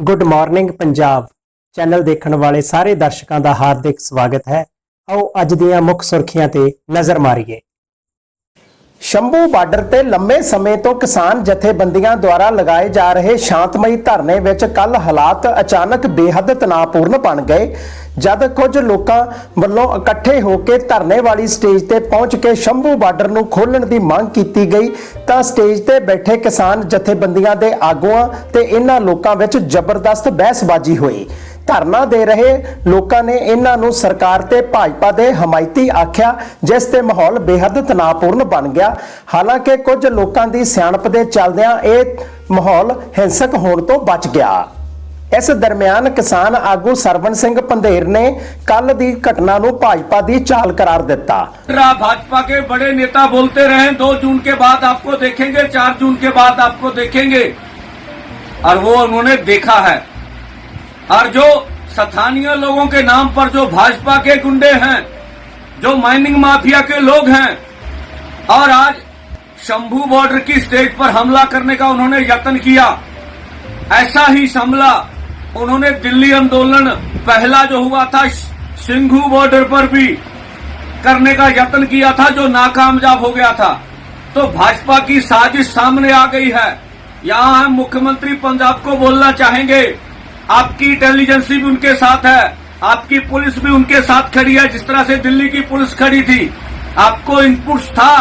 Good morning Punjab channel ਦੇਖਣ ਵਾਲੇ ਸਾਰੇ ਦਰਸ਼ਕਾਂ ਦਾ ਹਾਰਦਿਕ ਸਵਾਗਤ ਹੈ। ਆਓ ਅੱਜ ਦੀਆਂ ਮੁੱਖ ਸੁਰਖੀਆਂ ਤੇ ਨਜ਼ਰ ਮਾਰੀਏ। ਸ਼ੰਭੂ ਬਾਰਡਰ ਤੇ ਲੰਮੇ ਸਮੇਂ ਤੋਂ ਕਿਸਾਨ ਜਥੇਬੰਦੀਆਂ ਦੁਆਰਾ ਲਗਾਏ ਜਾ ਰਹੇ ਸ਼ਾਂਤਮਈ ਧਰਨੇ ਵਿੱਚ ਕੱਲ ਹਾਲਾਤ ਅਚਾਨਕ ਬੇਹੱਦ ਤਣਾਅਪੂਰਨ ਬਣ ਗਏ, ਜਦ ਕੁਝ ਲੋਕਾਂ ਵੱਲੋਂ ਇਕੱਠੇ ਹੋ ਕੇ ਧਰਨੇ ਵਾਲੀ ਸਟੇਜ ਤੇ ਪਹੁੰਚ ਕੇ ਸ਼ੰਭੂ ਬਾਰਡਰ ਨੂੰ ਖੋਲਣ ਦੀ ਮੰਗ ਕੀਤੀ ਗਈ, ਤਾਂ ਸਟੇਜ ਤੇ ਬੈਠੇ ਕਿਸਾਨ ਜਥੇਬੰਦੀਆਂ ਦੇ ਆਗੂਆਂ ਤੇ ਇਹਨਾਂ ਲੋਕਾਂ ਵਿੱਚ ਜ਼ਬਰਦਸਤ ਬਹਿਸਬਾਜ਼ੀ ਹੋਈ। ਧਰਨਾ ਦੇ ਰਹੇ ਲੋਕਾਂ ਨੇ ਇਹਨਾਂ ਨੂੰ ਸਰਕਾਰ ਤੇ ਭਾਜਪਾ ਦੇ ਹਮਾਇਤੀ ਆਖਿਆ ਜਿਸ ਤੇ ਮਾਹੌਲ ਬੇਹੱਦ ਤਣਾਅਪੂਰਨ ਬਣ ਗਿਆ ਹਾਲਾਂਕਿ ਕੁਝ ਲੋਕਾਂ ਦੀ ਸਿਆਣਪ ਦੇ ਚੱਲਦਿਆਂ ਇਹ ਮਾਹੌਲ ਹਿੰਸਕ ਹੋਣ ਤੋਂ ਬਚ ਗਿਆ ਇਸ ਦਰਮਿਆਨ ਕਿਸਾਨ ਆਗੂ ਸਰਵਨ ਸਿੰਘ ਪੰਧੇਰ ਨੇ ਕੱਲ ਦੀ ਘਟਨਾ ਨੂੰ ਭਾਜਪਾ ਦੀ ਚਾਲ ਕਰਾਰ ਦਿੱਤਾ रा भाजपा के बड़े नेता बोलते रहे दो जून के बाद आपको देखेंगे चार जून के बाद आपको देखेंगे और वो उन्होंने देखा है और जो स्थानीय लोगों के नाम पर जो भाजपा के गुंडे हैं, जो माइनिंग माफिया के लोग हैं, और आज शंभू बॉर्डर की स्टेज पर हमला करने का उन्होंने यत्न किया, ऐसा ही हमला उन्होंने दिल्ली आंदोलन पहला जो हुआ था, सिंघू बॉर्डर पर भी करने का यत्न किया था, जो नाकामयाब हो गया था। तो भाजपा की साजिश सामने आ गई है। यहाँ हम मुख्यमंत्री पंजाब को बोलना चाहेंगे आपकी इंटेलिजेंस भी उनके साथ है आपकी पुलिस भी उनके साथ खड़ी है जिस तरह से दिल्ली की पुलिस खड़ी थी आपको इनपुट्स था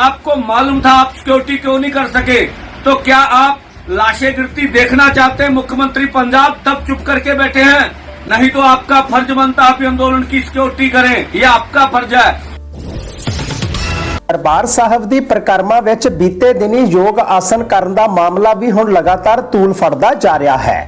आपको मालूम था आप सिक्योरिटी क्यों नहीं कर सके तो क्या आप लाशें गिरती देखना चाहते हैं मुख्यमंत्री पंजाब तब चुप करके बैठे हैं नहीं तो आपका फर्ज बनता है आप ये आंदोलन की सिक्योरिटी करें ये आपका फर्ज है ਦਰਬਾਰ ਸਾਹਿਬ ਦੀ ਪ੍ਰਕਰਮਾ ਵਿੱਚ ਬੀਤੇ ਦਿਨੀ ਯੋਗ ਆਸਨ ਕਰਨ ਦਾ ਮਾਮਲਾ ਵੀ ਹੁਣ ਲਗਾਤਾਰ ਤੂਲ ਫੜਦਾ ਜਾ ਰਿਹਾ ਹੈ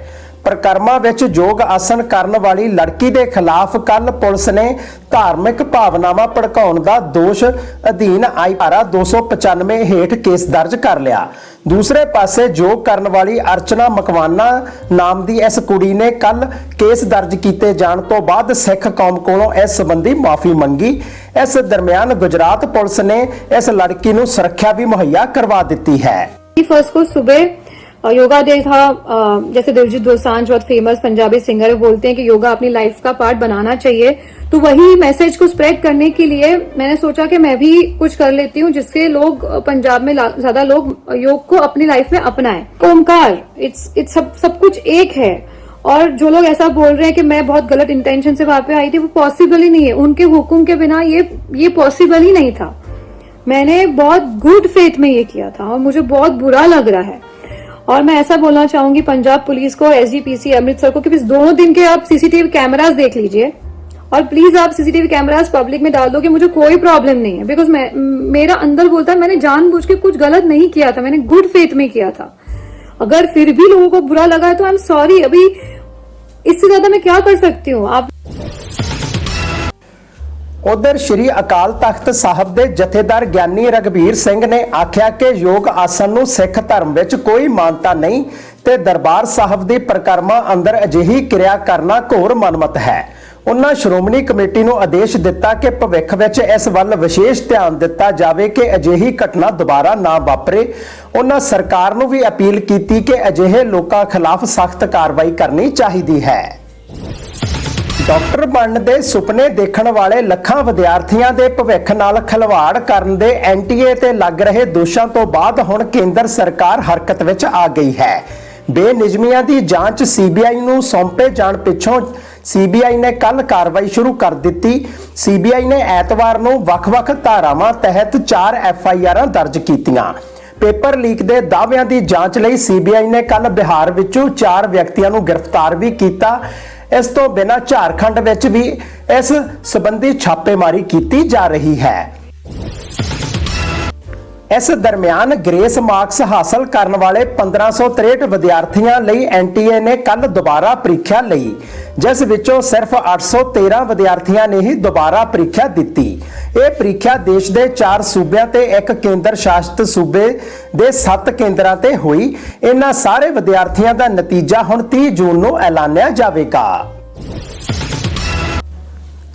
ਪ੍ਰਕਰਮਾ ਵਿੱਚ ਯੋਗ ਆਸਨ ਕਰਨ ਵਾਲੀ ਲੜਕੀ ਦੇ ਖਿਲਾਫ ਕੱਲ ਪੁਲਿਸ ਨੇ ਧਾਰਮਿਕ ਭਾਵਨਾਵਾਂ ਭੜਕਾਉਣ ਦਾ ਦੋਸ਼ ਅਧੀਨ ਆਈ ਧਾਰਾ 295 ਹੇਠ ਕੇਸ ਦਰਜ ਕਰ ਲਿਆ। ਦੂਸਰੇ ਪਾਸੇ ਯੋਗ ਕਰਨ ਵਾਲੀ ਅਰਚਨਾ ਮਕਵਾਨਾ ਨਾਮ ਦੀ ਇਸ ਕੁੜੀ ਨੇ ਕੱਲ ਕੇਸ ਦਰਜ ਕੀਤੇ ਜਾਣ ਤੋਂ ਬਾਅਦ ਸਿੱਖ ਕੌਮ ਕੋਲੋਂ ਇਸ ਸੰਬੰਧੀ ਮਾਫੀ ਮੰਗੀ। ਇਸ ਦਰਮਿਆਨ ਗੁਜਰਾਤ ਪੁਲਿਸ ਨੇ ਇਸ ਲੜਕੀ ਨੂੰ ਸੁਰੱਖਿਆ ਵੀ ਮੁਹੱਈਆ ਕਰਵਾ ਦਿੱਤੀ ਹੈ। ਫਸਕੋ ਸਵੇਰ योगा डे था जैसे दिलजीत दोसांझ बहुत फ़ेमस पंजाबी सिंगर बोलते हैं कि योगा अपनी लाइफ का पार्ट बनाना चाहिए। तो वही मैसेज को स्प्रेड करने के लिए मैंने सोचा कि मैं भी कुछ कर लेती हूँ, जिससे लोग पंजाब में ज़्यादा लोग योग को अपनी लाइफ में अपनाएँ। ओमकार इट्स इट्स सब सब कुछ एक है। और जो लोग ऐसा बोल रहे हैं कि मैं बहुत गलत इंटेंशन से वहाँ पे आई थी, वो पॉसिबल ही नहीं है। उनके हुक्म के बिना ये ये पॉसिबल ही नहीं था। मैंने बहुत गुड फेथ में ये किया था और मुझे बहुत बुरा लग रहा है। और मैं ऐसा बोलना चाहूँगी, पंजाब पुलिस को एसजीपीसी अमृतसर को, कि प्लीज़ दोनों दिन के आप सीसीटीवी कैमरास देख लीजिए। और प्लीज़ आप सीसीटीवी कैमरास पब्लिक में डाल दो कि मुझे कोई प्रॉब्लम नहीं है। बिकॉज़ मेरा अंदर बोलता है, मैंने जानबूझ के कुछ गलत नहीं किया था, मैंने गुड फेथ में किया था। अगर फिर भी लोगों को बुरा लगा तो आई एम सॉरी अभी इससे ज़्यादा मैं क्या कर सकती हूँ? आप ਉਧਰ ਸ਼੍ਰੀ ਅਕਾਲ ਤਖਤ ਸਾਹਿਬ ਦੇ ਜਥੇਦਾਰ ਗਿਆਨੀ ਰਗਵੀਰ ਸਿੰਘ ਨੇ ਆਖਿਆ ਕਿ ਯੋਗ ਆਸਨ ਨੂੰ ਸਿੱਖ ਧਰਮ ਵਿੱਚ ਕੋਈ ਮਾਨਤਾ ਨਹੀਂ ਤੇ ਦਰਬਾਰ ਸਾਹਿਬ ਦੀ ਪ੍ਰਕਰਮਾ ਅੰਦਰ ਅਜਿਹੀ ਕਿਰਿਆ ਕਰਨਾ ਘੋਰ ਮਨਮਤ ਹੈ। ਉਹਨਾਂ ਸ਼੍ਰੋਮਣੀ ਕਮੇਟੀ ਨੂੰ ਆਦੇਸ਼ ਦਿੱਤਾ ਕਿ ਭਵਿੱਖ ਵਿੱਚ ਇਸ ਵੱਲ ਵਿਸ਼ੇਸ਼ ਧਿਆਨ ਦਿੱਤਾ ਜਾਵੇ ਕਿ ਅਜਿਹੀ ਘਟਨਾ ਦੁਬਾਰਾ ਨਾ ਵਾਪਰੇ। ਉਹਨਾਂ ਸਰਕਾਰ ਨੂੰ ਵੀ ਅਪੀਲ ਕੀਤੀ ਕਿ ਅਜਿਹੇ ਲੋਕਾਂ ਖਿਲਾਫ ਸਖਤ ਕਾਰਵਾਈ ਕਰਨੀ ਚਾਹੀਦੀ ਹੈ। ਡਾਕਟਰ ਬਣਨ ਦੇ ਸੁਪਨੇ ਦੇਖਣ ਵਾਲੇ ਲੱਖਾਂ ਵਿਦਿਆਰਥੀਆਂ ਦੇ ਭਵਿੱਖ ਨਾਲ ਖਿਲਵਾੜ ਕਰਨ ਦੇ ਐਨਟੀਏ ਤੇ ਲੱਗ ਰਹੇ ਦੋਸ਼ਾਂ ਤੋਂ ਬਾਅਦ ਹੁਣ ਕੇਂਦਰ ਸਰਕਾਰ ਹਰਕਤ ਵਿੱਚ ਆ ਗਈ ਹੈ। ਬੇਨਿਯਮੀਆਂ ਦੀ ਜਾਂਚ ਸੀਬੀਆਈ ਨੂੰ ਸੌਂਪੇ ਜਾਣ ਪਿੱਛੋਂ ਸੀਬੀਆਈ ਨੇ ਕੱਲ ਕਾਰਵਾਈ ਸ਼ੁਰੂ ਕਰ ਦਿੱਤੀ। ਸੀਬੀਆਈ ਨੇ ਐਤਵਾਰ ਨੂੰ ਵੱਖ-ਵੱਖ ਧਾਰਾਵਾਂ ਤਹਿਤ 4 ਐਫਆਈਆਰਾਂ ਦਰਜ ਕੀਤੀਆਂ। ਪੇਪਰ ਲੀਕ ਦੇ ਦਾਅਵਿਆਂ ਦੀ ਜਾਂਚ ਲਈ ਸੀਬੀਆਈ ਨੇ ਕੱਲ ਬਿਹਾਰ ਵਿੱਚੋਂ 4 ਵਿਅਕਤੀਆਂ ਨੂੰ ਗ੍ਰਿਫਤਾਰ ਵੀ ਕੀਤਾ। ਇਸ ਤੋਂ ਬਿਨਾਂ ਝਾਰਖੰਡ ਵਿੱਚ ਵੀ ਇਸ ਸੰਬੰਧੀ ਛਾਪੇਮਾਰੀ ਕੀਤੀ ਜਾ ਰਹੀ ਹੈ। ਇਸ ਦਰਮਿਆਨ ਗ੍ਰੇਸ ਮਾਰਕਸ ਹਾਸਲ ਕਰਨ ਵਾਲੇ 1563 ਵਿਦਿਆਰਥੀਆਂ ਲਈ ਐਨਟੀਏ ਨੇ ਕੱਲ ਦੁਬਾਰਾ ਪ੍ਰੀਖਿਆ ਲਈ, ਜਿਸ ਵਿੱਚੋਂ ਸਿਰਫ 813 ਵਿਦਿਆਰਥੀਆਂ ਨੇ ਹੀ ਦੁਬਾਰਾ ਪ੍ਰੀਖਿਆ ਦਿੱਤੀ। ਇਹ ਪ੍ਰੀਖਿਆ ਦੇਸ਼ ਦੇ 4 ਸੂਬਿਆਂ ਤੇ ਇੱਕ ਕੇਂਦਰ ਸ਼ਾਸਿਤ ਸੂਬੇ ਦੇ 7 ਕੇਂਦਰਾਂ ਤੇ ਹੋਈ। ਇਹਨਾਂ ਸਾਰੇ ਵਿਦਿਆਰਥੀਆਂ ਦਾ ਨਤੀਜਾ ਹੁਣ 30 ਜੂਨ ਨੂੰ ਐਲਾਨਿਆ ਜਾਵੇਗਾ।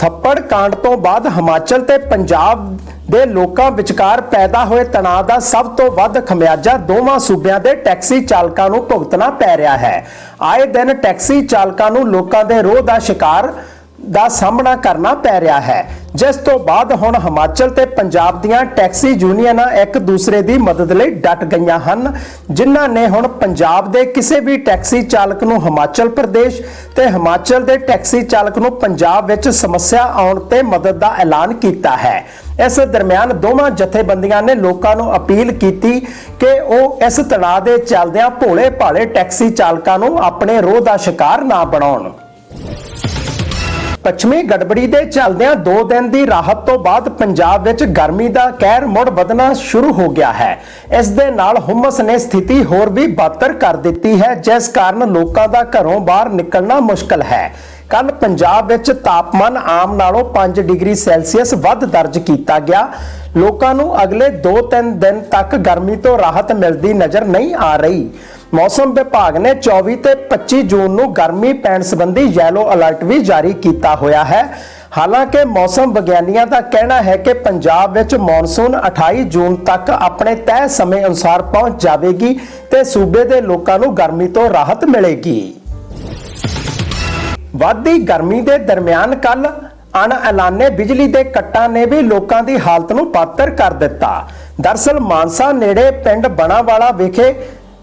ਥੱਪੜ ਕਾਂਡ ਤੋਂ ਬਾਅਦ ਹਿਮਾਚਲ ਤੇ ਪੰਜਾਬ ਦੇ ਲੋਕਾਂ ਵਿਚਕਾਰ ਪੈਦਾ ਹੋਏ ਤਣਾਅ ਦਾ ਸਭ ਤੋਂ ਵੱਧ ਖਮਿਆਜਾ ਦੋਵਾਂ ਸੂਬਿਆਂ ਦੇ ਟੈਕਸੀ ਚਾਲਕਾਂ ਨੂੰ ਭੁਗਤਣਾ ਪੈ ਰਿਹਾ ਹੈ। ਆਏ ਦਿਨ ਟੈਕਸੀ ਚਾਲਕਾਂ ਨੂੰ ਲੋਕਾਂ ਦੇ ਰੋਹ ਦਾ ਸ਼ਿਕਾਰ ਦਾ ਸਾਹਮਣਾ ਕਰਨਾ ਪੈ ਰਿਹਾ ਹੈ। ਜਿਸ ਤੋਂ ਬਾਅਦ ਹੁਣ ਹਿਮਾਚਲ ਤੇ ਪੰਜਾਬ ਦੀਆਂ ਟੈਕਸੀ ਯੂਨੀਅਨਾਂ ਇੱਕ ਦੂਸਰੇ ਦੀ ਮਦਦ ਲਈ ਡਟ ਗਈਆਂ ਹਨ, ਜਿਨ੍ਹਾਂ ਨੇ ਹੁਣ ਪੰਜਾਬ ਦੇ ਕਿਸੇ ਵੀ ਟੈਕਸੀ ਚਾਲਕ ਨੂੰ ਹਿਮਾਚਲ ਪ੍ਰਦੇਸ਼ ਤੇ ਹਿਮਾਚਲ ਦੇ ਟੈਕਸੀ ਚਾਲਕ ਨੂੰ ਪੰਜਾਬ ਵਿੱਚ ਸਮੱਸਿਆ ਆਉਣ ਤੇ ਮਦਦ ਦਾ ਐਲਾਨ ਕੀਤਾ ਹੈ। ਇਸ ਦਰਮਿਆਨ ਦੋਵਾਂ ਜਥੇਬੰਦੀਆਂ ਨੇ ਲੋਕਾਂ ਨੂੰ ਅਪੀਲ ਕੀਤੀ ਕਿ ਉਹ ਇਸ ਤਣਾਅ ਦੇ ਚੱਲਦਿਆਂ ਭੋਲੇ ਭਾਲੇ ਟੈਕਸੀ ਚਾਲਕਾਂ ਨੂੰ ਆਪਣੇ ਰੋਹ ਦਾ ਸ਼ਿਕਾਰ ਨਾ ਬਣਾਉਣ। ਪੱਛਮੀ ਗੜਬੜੀ ਦੇ ਚੱਲਦਿਆਂ 2 ਦਿਨ ਦੀ ਰਾਹਤ ਤੋਂ ਬਾਅਦ ਪੰਜਾਬ ਵਿੱਚ ਗਰਮੀ ਦਾ ਕਹਿਰ ਮੁੜ ਵਧਣਾ ਸ਼ੁਰੂ ਹੋ ਗਿਆ ਹੈ। ਇਸ ਦੇ ਨਾਲ ਹੁਮਸ ਨੇ ਸਥਿਤੀ ਹੋਰ ਵੀ ਬਦਤਰ ਕਰ ਦਿੱਤੀ ਹੈ, ਜਿਸ ਕਾਰਨ ਲੋਕਾਂ ਦਾ ਘਰੋਂ ਬਾਹਰ ਨਿਕਲਣਾ ਮੁਸ਼ਕਲ ਹੈ। ਕੱਲ ਪੰਜਾਬ ਵਿੱਚ ਤਾਪਮਾਨ ਆਮ ਨਾਲੋਂ 5 ਡਿਗਰੀ ਸੈਲਸੀਅਸ ਵੱਧ ਦਰਜ ਕੀਤਾ ਗਿਆ। ਲੋਕਾਂ ਨੂੰ ਅਗਲੇ 2-3 ਦਿਨ ਤੱਕ ਗਰਮੀ ਤੋਂ ਰਾਹਤ ਮਿਲਦੀ ਨਜ਼ਰ ਨਹੀਂ ਆ ਰਹੀ। ਮੌਸਮ ਵਿਭਾਗ ਨੇ 24 ਤੇ 25 ਜੂਨ ਨੂੰ ਗਰਮੀ ਪੈਣ ਸੰਬੰਧੀ ਯੈਲੋ ਅਲਰਟ ਵੀ ਜਾਰੀ ਕੀਤਾ ਹੋਇਆ ਹੈ। ਹਾਲਾਂਕਿ ਮੌਸਮ ਵਿਗਿਆਨੀਆਂ ਦਾ ਕਹਿਣਾ ਹੈ ਕਿ ਪੰਜਾਬ ਵਿੱਚ ਮੌਨਸੂਨ 28 ਜੂਨ ਤੱਕ ਆਪਣੇ ਤੈਅ ਸਮੇਂ ਅਨੁਸਾਰ ਪਹੁੰਚ ਜਾਵੇਗੀ ਤੇ ਸੂਬੇ ਦੇ ਲੋਕਾਂ ਨੂੰ ਗਰਮੀ ਤੋਂ ਰਾਹਤ ਮਿਲੇਗੀ। ਵੱਧਦੀ ਗਰਮੀ ਦੇ ਦਰਮਿਆਨ ਕੱਲ ਅਣਐਲਾਨੇ ਬਿਜਲੀ ਦੇ ਕੱਟਾਂ ਨੇ ਵੀ ਲੋਕਾਂ ਦੀ ਹਾਲਤ ਨੂੰ ਪਾਤਰ ਕਰ ਦਿੱਤਾ। ਦਰਸਲ ਮਾਨਸਾ ਨੇੜੇ ਪਿੰਡ ਬਣਾਵਾਲਾ ਵਿਖੇ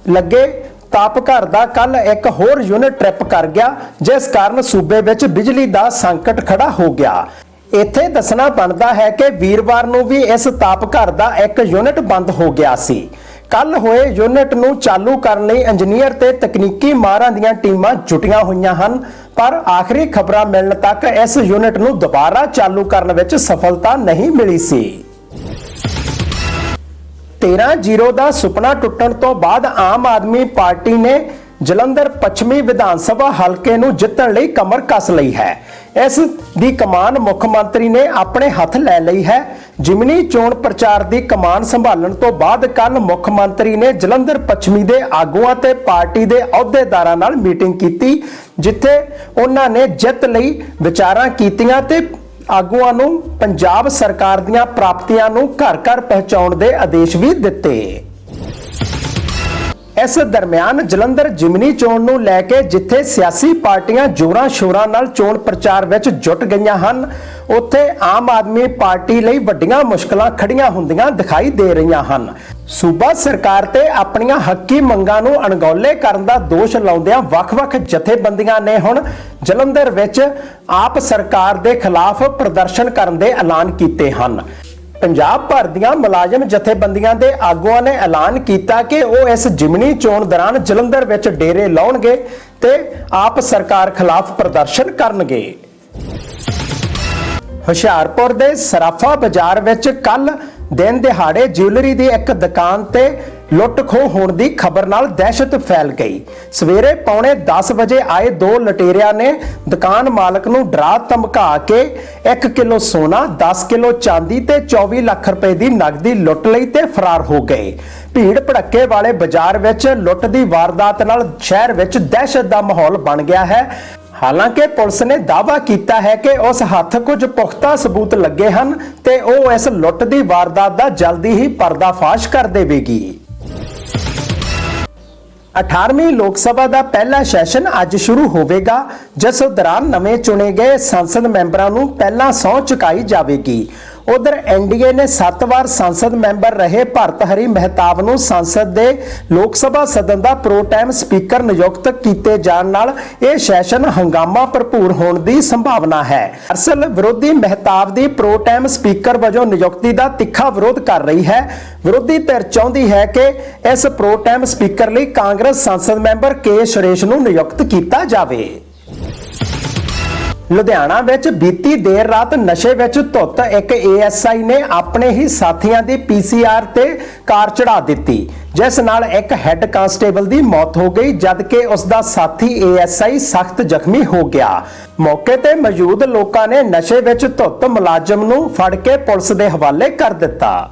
ਲੱਗੇ। ਤਾਪ ਘਰ ਦਾ ਕੱਲ ਇੱਕ ਹੋਰ ਯੂਨਿਟ ਟ੍ਰਿਪ ਕਰ ਗਿਆ, ਜਿਸ ਕਾਰਨ ਸੂਬੇ ਵਿੱਚ ਬਿਜਲੀ ਦਾ ਸੰਕਟ ਖੜਾ ਹੋ ਗਿਆ। ਇੱਥੇ ਦੱਸਣਾ ਬਣਦਾ ਹੈ ਕਿ ਵੀਰਵਾਰ ਨੂੰ ਵੀ ਇਸ ਤਾਪ ਘਰ ਦਾ ਇੱਕ ਯੂਨਿਟ ਬੰਦ ਹੋ ਗਿਆ ਸੀ। ਕੱਲ ਹੋਏ ਯੂਨਿਟ ਨੂੰ ਚਾਲੂ ਕਰਨ ਲਈ ਇੰਜੀਨੀਅਰ ਤੇ ਤਕਨੀਕੀ ਮਾਹਰਾਂ ਦੀਆਂ ਟੀਮਾਂ ਜੁਟੀਆਂ ਹੋਈਆਂ ਹਨ, ਪਰ ਆਖਰੀ ਖਬਰਾਂ ਮਿਲਣ ਤੱਕ ਇਸ ਯੂਨਿਟ ਨੂੰ ਦੁਬਾਰਾ ਚਾਲੂ ਕਰਨ ਵਿੱਚ ਸਫਲਤਾ ਨਹੀਂ ਮਿਲੀ ਸੀ। 13-0 ਦਾ ਸੁਪਨਾ ਟੁੱਟਣ ਤੋਂ ਬਾਅਦ ਆਮ ਆਦਮੀ ਪਾਰਟੀ ਨੇ ਜਲੰਧਰ ਪੱਛਮੀ ਵਿਧਾਨ ਸਭਾ ਹਲਕੇ ਨੂੰ ਜਿੱਤਣ ਲਈ ਕਮਰ ਕੱਸ ਲਈ ਹੈ। ਇਸ ਦੀ ਕਮਾਨ ਮੁੱਖ ਮੰਤਰੀ ਨੇ ਆਪਣੇ ਹੱਥ ਲੈ ਲਈ ਹੈ। ਜਿਮਨੀ ਚੋਣ ਪ੍ਰਚਾਰ ਦੀ ਕਮਾਨ ਸੰਭਾਲਣ ਤੋਂ ਬਾਅਦ ਕੱਲ ਮੁੱਖ ਮੰਤਰੀ ਨੇ ਜਲੰਧਰ ਪੱਛਮੀ ਦੇ ਆਗੂਆਂ ਤੇ ਪਾਰਟੀ ਦੇ ਅਹੁਦੇਦਾਰਾਂ ਨਾਲ ਮੀਟਿੰਗ ਕੀਤੀ, ਜਿੱਥੇ ਉਹਨਾਂ ਨੇ ਜਿੱਤ ਲਈ ਵਿਚਾਰਾਂ ਕੀਤੀਆਂ ਤੇ ਆਗੂਆਂ ਨੂੰ ਪੰਜਾਬ ਸਰਕਾਰ ਦੀਆਂ ਪ੍ਰਾਪਤੀਆਂ ਨੂੰ ਘਰ-ਘਰ ਪਹੁੰਚਾਉਣ ਦੇ ਆਦੇਸ਼ ਵੀ ਦਿੱਤੇ। ਇਸ ਦਰਮਿਆਨ ਜਲੰਧਰ ਜਿਮਨੀ ਚੋਣ ਨੂੰ ਲੈ ਕੇ ਜਿੱਥੇ ਸਿਆਸੀ ਪਾਰਟੀਆਂ ਜੋਰਾਂ ਸ਼ੋਰਾਂ ਨਾਲ ਚੋਣ ਪ੍ਰਚਾਰ ਵਿੱਚ ਜੁਟ ਗਈਆਂ ਹਨ, ਉੱਥੇ ਆਮ ਆਦਮੀ ਪਾਰਟੀ ਲਈ ਵੱਡੀਆਂ ਮੁਸ਼ਕਲਾਂ ਖੜੀਆਂ ਹੁੰਦੀਆਂ ਦਿਖਾਈ ਦੇ ਰਹੀਆਂ ਹਨ। ਸੂਬਾ ਸਰਕਾਰ ਤੇ ਆਪਣੀਆਂ ਹੱਕੀ ਮੰਗਾਂ ਨੂੰ ਅਣਗੌਲੇ ਕਰਨ ਦਾ ਦੋਸ਼ ਲਾਉਂਦਿਆਂ ਵੱਖ-ਵੱਖ ਜਥੇਬੰਦੀਆਂ ਨੇ ਹੁਣ ਜਲੰਧਰ ਵਿੱਚ ਆਪ ਸਰਕਾਰ ਦੇ ਖਿਲਾਫ ਪ੍ਰਦਰਸ਼ਨ ਕਰਨ ਦੇ ਐਲਾਨ ਕੀਤੇ ਹਨ। ਪੰਜਾਬ ਭਰ ਦੀਆਂ ਮੁਲਾਜ਼ਮ ਜਥੇਬੰਦੀਆਂ ਦੇ ਆਗੂਆਂ ਨੇ ਐਲਾਨ ਕੀਤਾ ਕਿ ਉਹ ਇਸ ਜਿਮਨੀ ਚੋਣ ਦੌਰਾਨ ਜਲੰਧਰ ਵਿੱਚ ਡੇਰੇ ਲਾਉਣਗੇ ਤੇ ਆਪ ਸਰਕਾਰ ਖਿਲਾਫ ਪ੍ਰਦਰਸ਼ਨ ਕਰਨਗੇ। ਹੁਸ਼ਿਆਰਪੁਰ ਦੇ ਸਰਾਫਾ ਬਾਜ਼ਾਰ ਵਿੱਚ ਕੱਲ ਦਿਨ ਦਿਹਾੜੇ ਜਿਊਲਰੀ ਦੀ ਇੱਕ ਦੁਕਾਨ ਤੇ ਲੁੱਟ ਖੋਹ ਹੋਣ ਦੀ ਖਬਰ ਨਾਲ ਦਹਿਸ਼ਤ ਫੈਲ ਗਈ। ਸਵੇਰੇ ਪੌਣੇ 10 ਵਜੇ ਆਏ ਦੋ ਲਟੇਰਿਆਂ ਨੇ ਦੁਕਾਨ ਮਾਲਕ ਨੂੰ ਡਰਾ ਧਮਕਾ ਕੇ 1 ਕਿਲੋ ਸੋਨਾ 10 ਕਿਲੋ ਚਾਂਦੀ ਤੇ 24 ਲੱਖ ਰੁਪਏ ਦੀ ਨਕਦੀ ਲੁੱਟ ਲਈ ਤੇ ਫਰਾਰ ਹੋ ਗਏ। ਭੀੜ ਭੜੱਕੇ ਵਾਲੇ ਬਾਜ਼ਾਰ ਵਿੱਚ ਲੁੱਟ ਦੀ ਵਾਰਦਾਤ ਨਾਲ ਸ਼ਹਿਰ ਵਿੱਚ ਦਹਿਸ਼ਤ ਦਾ ਮਾਹੌਲ ਬਣ ਗਿਆ ਹੈ। ਹਾਲਾਂਕਿ ਪੁਲਿਸ ਨੇ ਦਾਅਵਾ ਕੀਤਾ ਹੈ ਕਿ ਉਸ ਹੱਥ ਕੁਝ ਪੁਖਤਾ ਸਬੂਤ ਲੱਗੇ ਹਨ ਤੇ ਉਹ ਇਸ ਲੁੱਟ ਦੀ ਵਾਰਦਾਤ ਦਾ ਜਲਦੀ ਹੀ ਪਰਦਾਫਾਸ਼ ਕਰ ਦੇਵੇਗੀ। 18ਵੀਂ ਲੋਕ ਸਭਾ ਦਾ ਪਹਿਲਾ ਸੈਸ਼ਨ ਅੱਜ ਸ਼ੁਰੂ ਹੋਵੇਗਾ, ਜਿਸ ਦੌਰਾਨ ਨਵੇਂ ਚੁਣੇ ਗਏ ਸੰਸਦ ਮੈਂਬਰਾਂ ਨੂੰ ਪਹਿਲਾਂ ਸਹੁੰ ਚੁਕਾਈ ਜਾਵੇਗੀ। ਉਧਰ ਐਨਡੀਏ ਨੇ 7 ਵਾਰ ਸੰਸਦ ਮੈਂਬਰ ਰਹੇ ਭਰਤ ਹਰੀ ਮਹਿਤਾਬ ਨੂੰ ਸੰਸਦ ਦੇ ਲੋਕ ਸਭਾ ਸਦਨ ਦਾ ਪ੍ਰੋ ਟਾਈਮ ਸਪੀਕਰ ਨਿਯੁਕਤ ਕੀਤੇ ਜਾਣ ਨਾਲ ਇਹ ਸੈਸ਼ਨ ਹੰਗਾਮਾ ਭਰਪੂਰ ਹੋਣ ਦੀ ਸੰਭਾਵਨਾ ਹੈ। ਅਸਲ ਵਿਰੋਧੀ ਮਹਿਤਾਬ ਦੀ ਪ੍ਰੋ ਟਾਈਮ ਸਪੀਕਰ ਵਜੋਂ ਨਿਯੁਕਤੀ ਦਾ ਤਿੱਖਾ ਵਿਰੋਧ ਕਰ ਰਹੀ ਹੈ। ਵਿਰੋਧੀ ਧਿਰ ਚਾਹੁੰਦੀ ਹੈ ਕਿ ਇਸ ਪ੍ਰੋ ਟਾਈਮ ਸਪੀਕਰ ਲਈ ਕਾਂਗਰਸ ਸੰਸਦ ਮੈਂਬਰ ਕੇ ਸੁਰੇਸ਼ ਨੂੰ ਨਿਯੁਕਤ ਕੀਤਾ ਜਾਵੇ। ਲੁਧਿਆਣਾ ਵਿੱਚ ਬੀਤੀ ਦੇਰ ਰਾਤ ਨਸ਼ੇ ਵਿੱਚ ਧੁੱਤ ਇੱਕ ਏਐਸਆਈ ਨੇ ਆਪਣੇ ਹੀ ਸਾਥੀਆਂ ਦੀ ਪੀਸੀਆਰ ਤੇ ਕਾਰ ਚੜਾ ਦਿੱਤੀ, ਜਿਸ ਨਾਲ ਇੱਕ ਹੈੱਡ ਕਾਂਸਟੇਬਲ ਦੀ ਮੌਤ ਹੋ ਗਈ, ਜਦਕਿ ਉਸ ਦਾ ਸਾਥੀ ਏਐਸਆਈ ਸਖਤ ਜ਼ਖਮੀ ਹੋ ਗਿਆ। ਮੌਕੇ ਤੇ ਮੌਜੂਦ ਲੋਕਾਂ ਨੇ ਨਸ਼ੇ ਵਿੱਚ ਧੁੱਤ ਮੁਲਾਜ਼ਮ ਨੂੰ ਫੜ ਕੇ ਪੁਲਿਸ ਦੇ ਹਵਾਲੇ ਕਰ ਦਿੱਤਾ।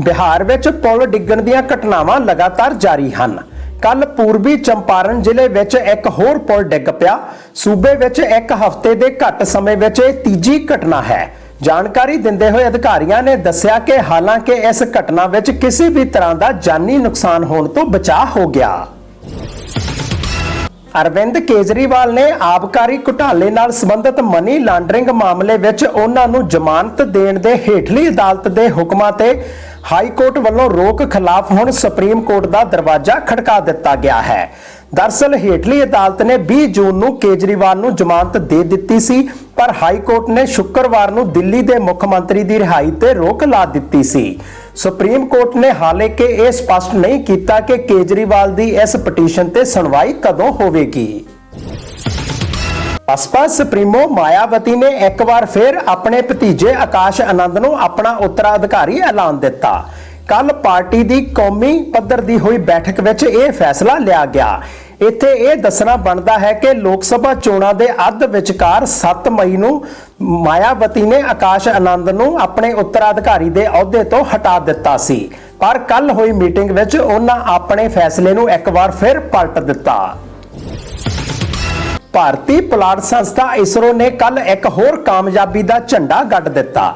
ਬਿਹਾਰ ਵਿੱਚ ਪੁਲ ਡਿੱਗਣ ਦੀਆਂ ਘਟਨਾਵਾਂ ਲਗਾਤਾਰ ਜਾਰੀ ਹਨ। ਕੱਲ ਪੂਰਬੀ ਚੰਪਾਰਨ ਜ਼ਿਲ੍ਹੇ ਵਿੱਚ ਇੱਕ ਹੋਰ ਪੁਲ ਡਿੱਗ ਪਿਆ। ਸੂਬੇ ਵਿੱਚ ਇੱਕ ਹਫ਼ਤੇ ਦੇ ਘੱਟ ਸਮੇਂ ਵਿੱਚ ਇਹ ਤੀਜੀ ਘਟਨਾ ਹੈ। ਜਾਣਕਾਰੀ ਦਿੰਦੇ ਹੋਏ ਅਧਿਕਾਰੀਆਂ ਨੇ ਦੱਸਿਆ ਕਿ ਹਾਲਾਂਕਿ ਇਸ ਘਟਨਾ ਵਿੱਚ ਕਿਸੇ ਵੀ ਤਰ੍ਹਾਂ ਦਾ ਜਾਨੀ ਨੁਕਸਾਨ ਹੋਣ ਤੋਂ ਬਚਾਅ ਹੋ ਗਿਆ। ਅਰਵਿੰਦ ਕੇਜਰੀਵਾਲ ਨੇ ਆਬਕਾਰੀ ਘੁਟਾਲੇ ਨਾਲ ਸੰਬੰਧਿਤ ਮਨੀ ਲਾਂਡਰਿੰਗ ਮਾਮਲੇ ਵਿੱਚ ਉਹਨਾਂ ਨੂੰ ਜ਼ਮਾਨਤ ਦੇਣ ਦੇ ਹੇਠਲੀ ਅਦਾਲਤ ਦੇ ਹੁਕਮਾਂ ਤੇ ਹਾਈ ਕੋਰਟ ਵੱਲੋਂ ਰੋਕ ਖਿਲਾਫ ਹੁਣ ਸੁਪਰੀਮ ਕੋਰਟ ਦਾ ਦਰਵਾਜ਼ਾ ਖੜਕਾ ਦਿੱਤਾ ਗਿਆ ਹੈ। ਦਰਸਲ ਹੇਠਲੀ ਅਦਾਲਤ ਨੇ 20 ਜੂਨ ਨੂੰ ਕੇਜਰੀਵਾਲ ਨੂੰ ਜ਼ਮਾਨਤ ਦੇ ਦਿੱਤੀ ਸੀ, ਪਰ ਹਾਈ ਕੋਰਟ ਨੇ ਸ਼ੁੱਕਰਵਾਰ ਨੂੰ ਦਿੱਲੀ ਦੇ ਮੁੱਖ ਮੰਤਰੀ ਦੀ ਰਿਹਾਈ ਤੇ ਰੋਕ ਲਾ ਦਿੱਤੀ ਸੀ। ਸੁਪਰੀਮ ਕੋਰਟ ਨੇ ਹਾਲੇ ਕਿ ਇਹ ਸਪਸ਼ਟ ਨਹੀਂ ਕੀਤਾ ਕਿ ਕੇਜਰੀਵਾਲ ਦੀ ਇਸ ਪਟੀਸ਼ਨ ਤੇ ਸੁਣਵਾਈ ਕਦੋਂ ਹੋਵੇਗੀ। ਬਸਪਾ ਸੁਪਰੀਮੋ ਮਾਇਆਵਤੀ ਨੇ ਇੱਕ ਵਾਰ ਫਿਰ ਆਪਣੇ ਭਤੀਜੇ ਆਕਾਸ਼ ਆਨੰਦ ਨੂੰ ਆਪਣਾ ਉੱਤਰਾਧਿਕਾਰੀ ਐਲਾਨ ਦਿੱਤਾ। ਕੱਲ ਪਾਰਟੀ ਦੀ ਕੌਮੀ ਪੱਧਰ ਦੀ ਹੋਈ ਬੈਠਕ ਵਿੱਚ ਇਹ ਫੈਸਲਾ ਲਿਆ ਗਿਆ। ਇੱਥੇ ਇਹ ਦੱਸਣਾ ਬਣਦਾ ਹੈ ਕਿ ਲੋਕ ਸਭਾ ਚੋਣਾਂ ਦੇ ਅੱਧ ਵਿਚਕਾਰ 7 ਮਈ ਨੂੰ ਮਾਇਆਵਤੀ ਨੇ ਆਕਾਸ਼ ਆਨੰਦ ਨੂੰ ਆਪਣੇ ਉੱਤਰਾਧਿਕਾਰੀ ਦੇ ਅਹੁਦੇ ਤੋਂ ਹਟਾ ਦਿੱਤਾ ਸੀ। ਪਰ ਕੱਲ ਹੋਈ ਮੀਟਿੰਗ ਵਿੱਚ ਉਹਨਾਂ ਆਪਣੇ ਫੈਸਲੇ ਨੂੰ ਇੱਕ ਵਾਰ ਫਿਰ ਪਲਟ ਦਿੱਤਾ। ਭਾਰਤੀ ਪੁਲਾੜ ਸੰਸਥਾ ਇਸਰੋ ਨੇ ਕੱਲ ਇੱਕ ਹੋਰ ਕਾਮਯਾਬੀ ਦਾ ਝੰਡਾ ਗੱਡ ਦਿੱਤਾ।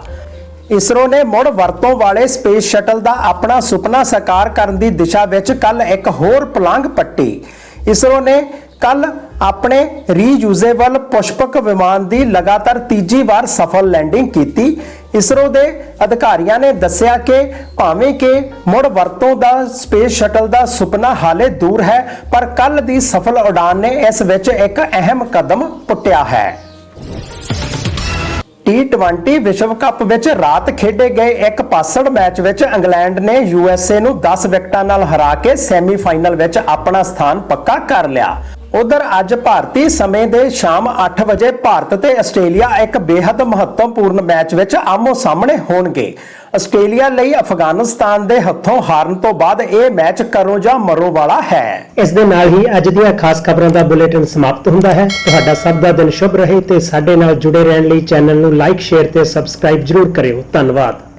ਇਸਰੋ ਨੇ ਮੁੜ ਵਰਤੋਂ ਵਾਲੇ ਸਪੇਸ ਸ਼ਟਲ ਦਾ ਆਪਣਾ ਸੁਪਨਾ ਸਾਕਾਰ ਕਰਨ ਦੀ ਦਿਸ਼ਾ ਵਿੱਚ ਕੱਲ ਇੱਕ ਹੋਰ ਪਲਾਂਘ ਪੱਟੀ। ਇਸਰੋ ਨੇ ਕੱਲ ਆਪਣੇ ਰੀਯੂਜ਼ੇਬਲ ਪੁਸ਼ਪਕ ਵਿਮਾਨ ਦੀ ਲਗਾਤਾਰ ਤੀਜੀ ਵਾਰ ਸਫਲ ਲੈਂਡਿੰਗ ਕੀਤੀ। ਇਸਰੋ ਦੇ ਅਧਿਕਾਰੀਆਂ ਨੇ ਦੱਸਿਆ ਕਿ ਭਾਵੇਂ ਕਿ ਮੁੜ ਵਰਤੋਂ ਦਾ ਸਪੇਸ ਸ਼ਟਲ ਦਾ ਸੁਪਨਾ ਹਾਲੇ ਦੂਰ ਹੈ, ਪਰ ਕੱਲ ਦੀ ਸਫਲ ਉਡਾਨ ਨੇ ਇਸ ਵਿੱਚ ਇੱਕ ਅਹਿਮ ਕਦਮ ਪੁੱਟਿਆ ਹੈ। T20 ਵਿਸ਼ਵ ਕੱਪ ਵਿੱਚ ਰਾਤ ਖੇਡੇ ਗਏ ਇੱਕ ਪਾਸੜ ਮੈਚ ਵਿੱਚ ਇੰਗਲੈਂਡ ਨੇ ਯੂਐਸਏ ਨੂੰ 10 ਵਿਕਟਾਂ ਨਾਲ ਹਰਾ ਕੇ ਸੈਮੀਫਾਈਨਲ ਵਿੱਚ ਆਪਣਾ ਸਥਾਨ ਪੱਕਾ ਕਰ ਲਿਆ। ਉਧਰ ਅੱਜ ਭਾਰਤੀ ਸਮੇਂ ਦੇ ਸ਼ਾਮ 8 ਵਜੇ ਭਾਰਤ ਤੇ ਆਸਟ੍ਰੇਲੀਆ ਇੱਕ ਬੇहद ਮਹੱਤਵਪੂਰਨ ਮੈਚ ਵਿੱਚ ਆਮੋ ਸਾਹਮਣੇ ਹੋਣਗੇ। ਆਸਟ੍ਰੇਲੀਆ ਲਈ ਅਫਗਾਨਿਸਤਾਨ ਦੇ ਹੱਥੋਂ ਹਾਰਨ ਤੋਂ ਬਾਅਦ ਇਹ ਮੈਚ ਕਰੋ ਜਾਂ ਮਰੋ ਵਾਲਾ ਹੈ। ਇਸ ਦੇ ਨਾਲ ਹੀ ਅੱਜ ਦੀਆਂ ਖਾਸ ਖਬਰਾਂ ਦਾ ਬੁਲੇਟਿਨ ਸਮਾਪਤ ਹੁੰਦਾ ਹੈ। ਤੁਹਾਡਾ ਸਭ ਦਾ ਦਿਨ ਸ਼ੁਭ ਰਹੇ ਤੇ ਸਾਡੇ ਨਾਲ ਜੁੜੇ ਰਹਿਣ ਲਈ ਚੈਨਲ ਨੂੰ ਲਾਈਕ, ਸ਼ੇਅਰ ਤੇ ਸਬਸਕ੍ਰਾਈਬ ਜਰੂਰ ਕਰਿਓ। ਧੰਨਵਾਦ।